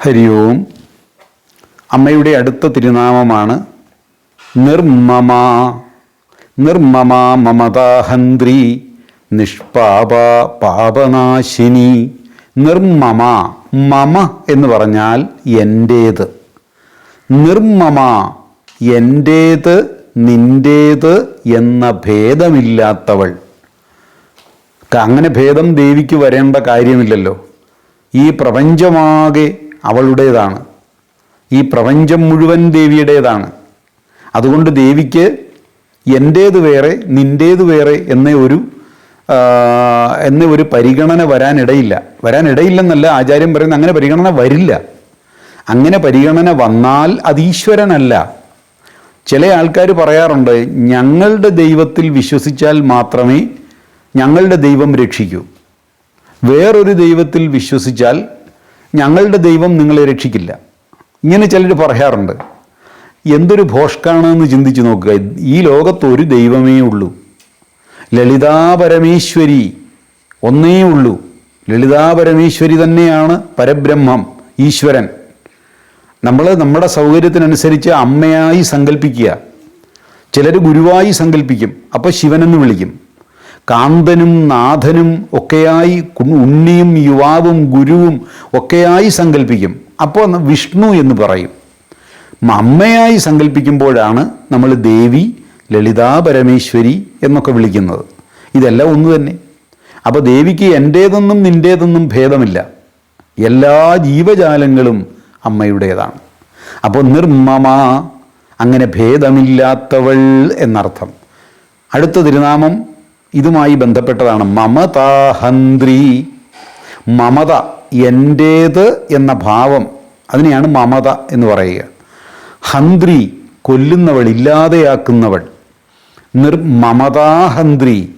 ഹരി ഓം അമ്മയുടെ അടുത്ത തിരുനാമമാണ് നിർമ്മമ. നിർമ്മമ മമതാഹന്ത്രി നിഷ്പാപ പാപനാശിനി. നിർമ്മമ മമ എന്ന് പറഞ്ഞാൽ എന്റേത് നിർമ്മമ എന്റേത് നിന്റേത് എന്ന ഭേദമില്ലാത്തവൾ. അങ്ങനെ ഭേദം ദേവിക്ക് വരേണ്ട കാര്യമില്ലല്ലോ. ഈ പ്രപഞ്ചമാകെ അവളുടേതാണ്. ഈ പ്രപഞ്ചം മുഴുവൻ ദേവിയുടേതാണ്. അതുകൊണ്ട് ദേവിക്ക് എന്റേത് വേറെ നിന്റേത് വേറെ എന്ന ഒരു എന്ന ഒരു പരിഗണന വരാനിടയില്ല. വരാനിടയില്ലെന്നല്ല ആചാര്യം പറയുന്നത് അങ്ങനെ പരിഗണന വരില്ല. അങ്ങനെ പരിഗണന വന്നാൽ അത് ഈശ്വരനല്ല. ചില ആൾക്കാർ പറയാറുണ്ട് ഞങ്ങളുടെ ദൈവത്തിൽ വിശ്വസിച്ചാൽ മാത്രമേ ഞങ്ങളുടെ ദൈവം രക്ഷിക്കൂ. വേറൊരു ദൈവത്തിൽ വിശ്വസിച്ചാൽ ഞങ്ങളുടെ ദൈവം നിങ്ങളെ രക്ഷിക്കില്ല. ഇങ്ങനെ ചിലർ പറയാറുണ്ട്. എന്തൊരു ഭോഷ്കാണെന്ന് ചിന്തിച്ചു നോക്കുക. ഈ ലോകത്ത് ഒരു ദൈവമേ ഉള്ളൂ. ലളിതാ പരമേശ്വരി ഒന്നേ ഉള്ളൂ. ലളിതാ പരമേശ്വരി തന്നെയാണ് പരബ്രഹ്മം ഈശ്വരൻ. നമ്മൾ നമ്മുടെ സൗകര്യത്തിനനുസരിച്ച് അമ്മയായി സങ്കല്പിക്കുക ചിലർ ഗുരുവായി സങ്കല്പിക്കും അപ്പോൾ ശിവനെന്ന് വിളിക്കും. കാന്തനും നാഥനും ഒക്കെയായി ഉണ്ണിയും യുവാവും ഗുരുവും ഒക്കെയായി സങ്കല്പിക്കും അപ്പോൾ വിഷ്ണു എന്ന് പറയും. അമ്മയായി സങ്കല്പിക്കുമ്പോഴാണ് നമ്മൾ ദേവി ലളിതാ പരമേശ്വരി എന്നൊക്കെ വിളിക്കുന്നത്. ഇതെല്ലാം ഒന്ന് തന്നെ. അപ്പോൾ ദേവിക്ക് എന്റേതെന്നും നിന്റേതെന്നും ഭേദമില്ല. എല്ലാ ജീവജാലങ്ങളും അമ്മയുടേതാണ്. അപ്പോൾ നിർമ്മമ അങ്ങനെ ഭേദമില്ലാത്തവൾ എന്നർത്ഥം. അടുത്ത തിരുനാമം ഇതുമായി ബന്ധപ്പെട്ടതാണ്. മമതാഹന്ത്രി. മമത എന്റേത് എന്ന ഭാവം അതിനെയാണ് മമത എന്ന് പറയുക. ഹന്ത്രി കൊല്ലുന്നവൾ ഇല്ലാതെയാക്കുന്നവൾ. നിർമമതാഹന്ത്രി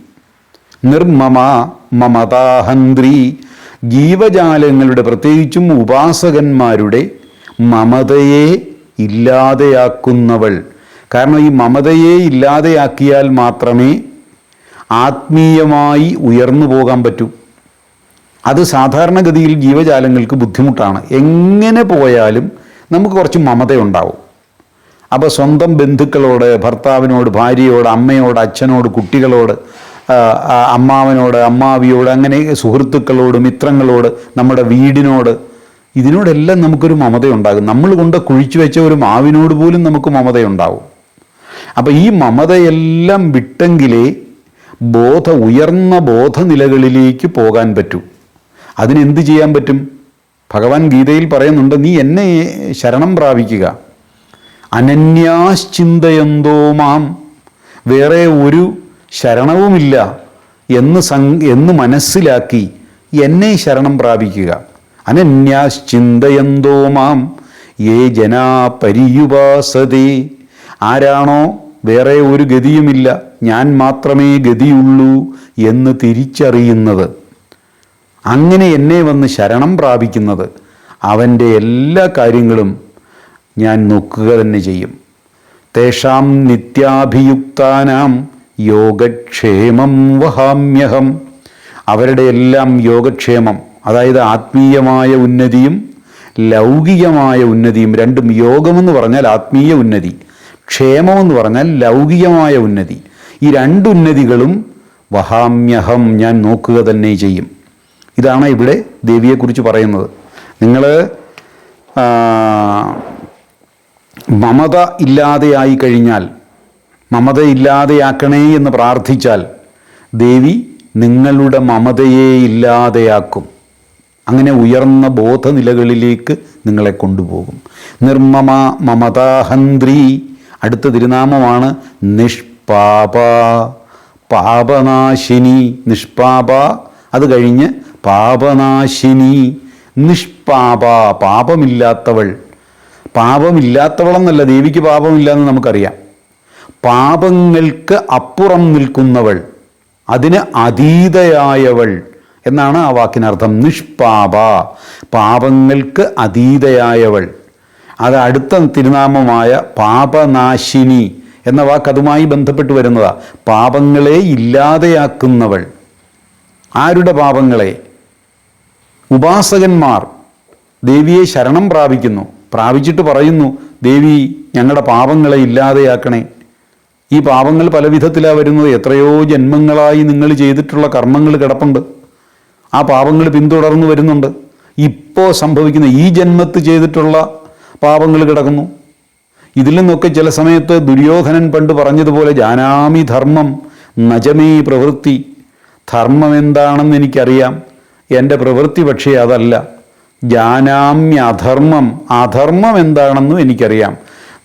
നിർമ്മമ മമതാഹന്ത്രി. ജീവജാലങ്ങളുടെ പ്രത്യേകിച്ചും ഉപാസകന്മാരുടെ മമതയെ ഇല്ലാതെയാക്കുന്നവൾ. കാരണം ഈ മമതയെ ഇല്ലാതെയാക്കിയാൽ മാത്രമേ ആത്മീയമായി ഉയർന്നു പോകാൻ പറ്റൂ. അത് സാധാരണഗതിയിൽ ജീവജാലങ്ങൾക്ക് ബുദ്ധിമുട്ടാണ്. എങ്ങനെ പോയാലും നമുക്ക് കുറച്ച് മമതയുണ്ടാവും അപ്പോൾ സ്വന്തം ബന്ധുക്കളോട് ഭർത്താവിനോട് ഭാര്യയോട് അമ്മയോട് അച്ഛനോട് കുട്ടികളോട് അമ്മാവനോട് അമ്മാവിയോട് അങ്ങനെ സുഹൃത്തുക്കളോട് മിത്രങ്ങളോട് നമ്മുടെ വീടിനോട് ഇതിനോടെല്ലാം നമുക്കൊരു മമതയുണ്ടാകും. നമ്മൾ കൊണ്ട് കുഴിച്ചു വെച്ച ഒരു മാവിനോട് പോലും നമുക്ക് മമതയുണ്ടാവും. അപ്പോൾ ഈ മമതയെല്ലാം വിട്ടെങ്കിലേ ബോധ ഉയർന്ന ബോധനിലകളിലേക്ക് പോകാൻ പറ്റൂ. അതിനെന്ത് ചെയ്യാൻ പറ്റും? ഭഗവാൻ ഗീതയിൽ പറയുന്നുണ്ട് നീ എന്നെ ശരണം പ്രാപിക്കുക. അനന്യാശ്ചിന്തയന്തോ മാം. വേറെ ഒരു ശരണവുമില്ല എന്ന് സം എന്ന് മനസ്സിലാക്കി എന്നെ ശരണം പ്രാപിക്കുക. അനന്യാശ്ചിന്തയന്തോ മാം. ഏ ജനാ പരിയുപാസതേ. ആരാണോ വേറെ ഒരു ഗതിയുമില്ല. ഞാൻ മാത്രമേ ഗതിയുള്ളൂ എന്ന് തിരിച്ചറിയുന്നത്. അങ്ങനെ എന്നെ വന്ന് ശരണം പ്രാപിക്കുന്നത് അവന്റെ എല്ലാ കാര്യങ്ങളും ഞാൻ നോക്കുക തന്നെ ചെയ്യും. തേഷാം നിത്യാഭിയുക്താനാം യോഗക്ഷേമം വഹാമ്യഹം. അവരുടെ എല്ലാം യോഗക്ഷേമം അതായത് ആത്മീയമായ ഉന്നതിയും ലൗകികമായ ഉന്നതിയും രണ്ടും യോഗമെന്ന് പറഞ്ഞാൽ ആത്മീയ ഉന്നതി ക്ഷേമമെന്ന് പറഞ്ഞാൽ ലൗകികമായ ഉന്നതി. ഈ രണ്ടുന്നതികളും വഹാമ്യഹം ഞാൻ നോക്കുക തന്നെ ചെയ്യും. ഇതാണ് ഇവിടെ ദേവിയെക്കുറിച്ച് പറയുന്നത്. നിങ്ങൾ മമത ഇല്ലാതെയായി കഴിഞ്ഞാൽ മമത ഇല്ലാതെയാക്കണേ എന്ന് പ്രാർത്ഥിച്ചാൽ ദേവി നിങ്ങളുടെ മമതയെ ഇല്ലാതെയാക്കും. അങ്ങനെ ഉയർന്ന ബോധനിലകളിലേക്ക് നിങ്ങളെ കൊണ്ടുപോകും. നിർമ്മമ മമതാഹന്ത്രി. അടുത്ത തിരുനാമമാണ് നിഷ്പാപ പാപനാശിനി നിഷ്പാപ. അത് കഴിഞ്ഞ് പാപനാശിനി നിഷ്പാപ. പാപമില്ലാത്തവൾ. പാപമില്ലാത്തവളെന്നല്ല ദേവിക്ക് പാപമില്ല എന്ന് നമുക്കറിയാം. പാപങ്ങൾക്ക് അപ്പുറം നിൽക്കുന്നവൾ. അതിന് അതീതയായവൾ എന്നാണ് ആ വാക്കിനർത്ഥം. നിഷ്പാപ. പാപങ്ങൾക്ക് അതീതയായവൾ. അത് അടുത്ത തിരുനാമമായ പാപനാശിനി. എന്ന വാക്ക് അതുമായി ബന്ധപ്പെട്ട് വരുന്നതാ. പാപങ്ങളെ ഇല്ലാതെയാക്കുന്നവൾ. ആരുടെ പാപങ്ങളെ? ഉപാസകന്മാർ. ദേവിയെ ശരണം പ്രാപിക്കുന്നു. പ്രാപിച്ചിട്ട് പറയുന്നു ദേവി ഞങ്ങളുടെ പാപങ്ങളെ ഇല്ലാതെയാക്കണേ. ഈ പാപങ്ങൾ പല വിധത്തിലാണ് വരുന്നത്. എത്രയോ ജന്മങ്ങളായി നിങ്ങൾ ചെയ്തിട്ടുള്ള കർമ്മങ്ങൾ കിടപ്പുണ്ട്. ആ പാപങ്ങൾ പിന്തുടർന്നു വരുന്നുണ്ട്. ഇപ്പോൾ സംഭവിക്കുന്ന ഈ ജന്മത്ത് ചെയ്തിട്ടുള്ള പാപങ്ങൾ കിടക്കുന്നു. ഇതിൽ നിന്നൊക്കെ ചില സമയത്ത് ദുര്യോധനൻ പണ്ട് പറഞ്ഞതുപോലെ ജാനാമി ധർമ്മം നജമേ പ്രവൃത്തി. ധർമ്മം എന്താണെന്ന് എനിക്കറിയാം. എന്റെ പ്രവൃത്തി പക്ഷേ അതല്ല. ജാനാമ്യ അധർമ്മം അധർമ്മം എന്താണെന്നും എനിക്കറിയാം.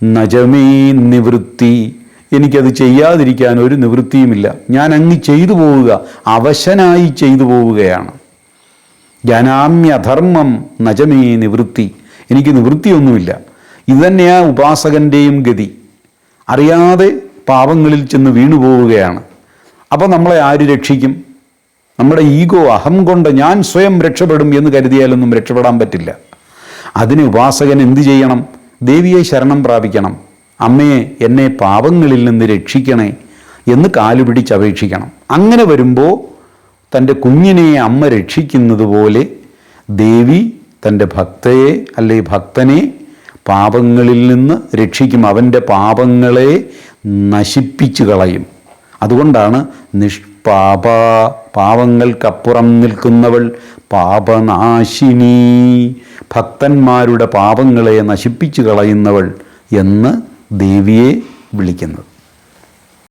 നജമേ നിവൃത്തി. എനിക്കത് ചെയ്യാതിരിക്കാൻ ഒരു നിവൃത്തിയുമില്ല. ഞാൻ അങ്ങ് ചെയ്തു പോവുക അവശനായി ചെയ്തു പോവുകയാണ്. ജാനാമ്യധർമ്മം നജമേ നിവൃത്തി. എനിക്ക് നിവൃത്തിയൊന്നുമില്ല. ഇതുതന്നെയാ ഉപാസകന്റെയും ഗതി. അറിയാതെ പാപങ്ങളിൽ ചെന്ന് വീണു പോവുകയാണ് അപ്പോൾ നമ്മളെ ആര് രക്ഷിക്കും? നമ്മുടെ ഈഗോ അഹം കൊണ്ട് ഞാൻ സ്വയം രക്ഷപ്പെടും എന്ന് കരുതിയാലൊന്നും രക്ഷപ്പെടാൻ പറ്റില്ല. അതിന് ഉപാസകൻ എന്തു ചെയ്യണം? ദേവിയെ ശരണം പ്രാപിക്കണം. അമ്മയെ എന്നെ പാപങ്ങളിൽ നിന്ന് രക്ഷിക്കണേ എന്ന് കാലുപിടിച്ച് അപേക്ഷിക്കണം. അങ്ങനെ വരുമ്പോൾ തന്റെ കുഞ്ഞിനെ അമ്മ രക്ഷിക്കുന്നത് പോലെ ദേവി തന്റെ ഭക്തയെ അല്ലെ ഭക്തനെ പാപങ്ങളിൽ നിന്ന് രക്ഷിക്കും. അവന്റെ പാപങ്ങളെ നശിപ്പിച്ചു കളയും. അതുകൊണ്ടാണ് നിഷ്പാപ പാപങ്ങൾക്കപ്പുറം നിൽക്കുന്നവൾ പാപനാശിനി. ഭക്തന്മാരുടെ പാപങ്ങളെ നശിപ്പിച്ചു കളയുന്നവൾ എന്ന് ദേവിയെ വിളിക്കുന്നത്.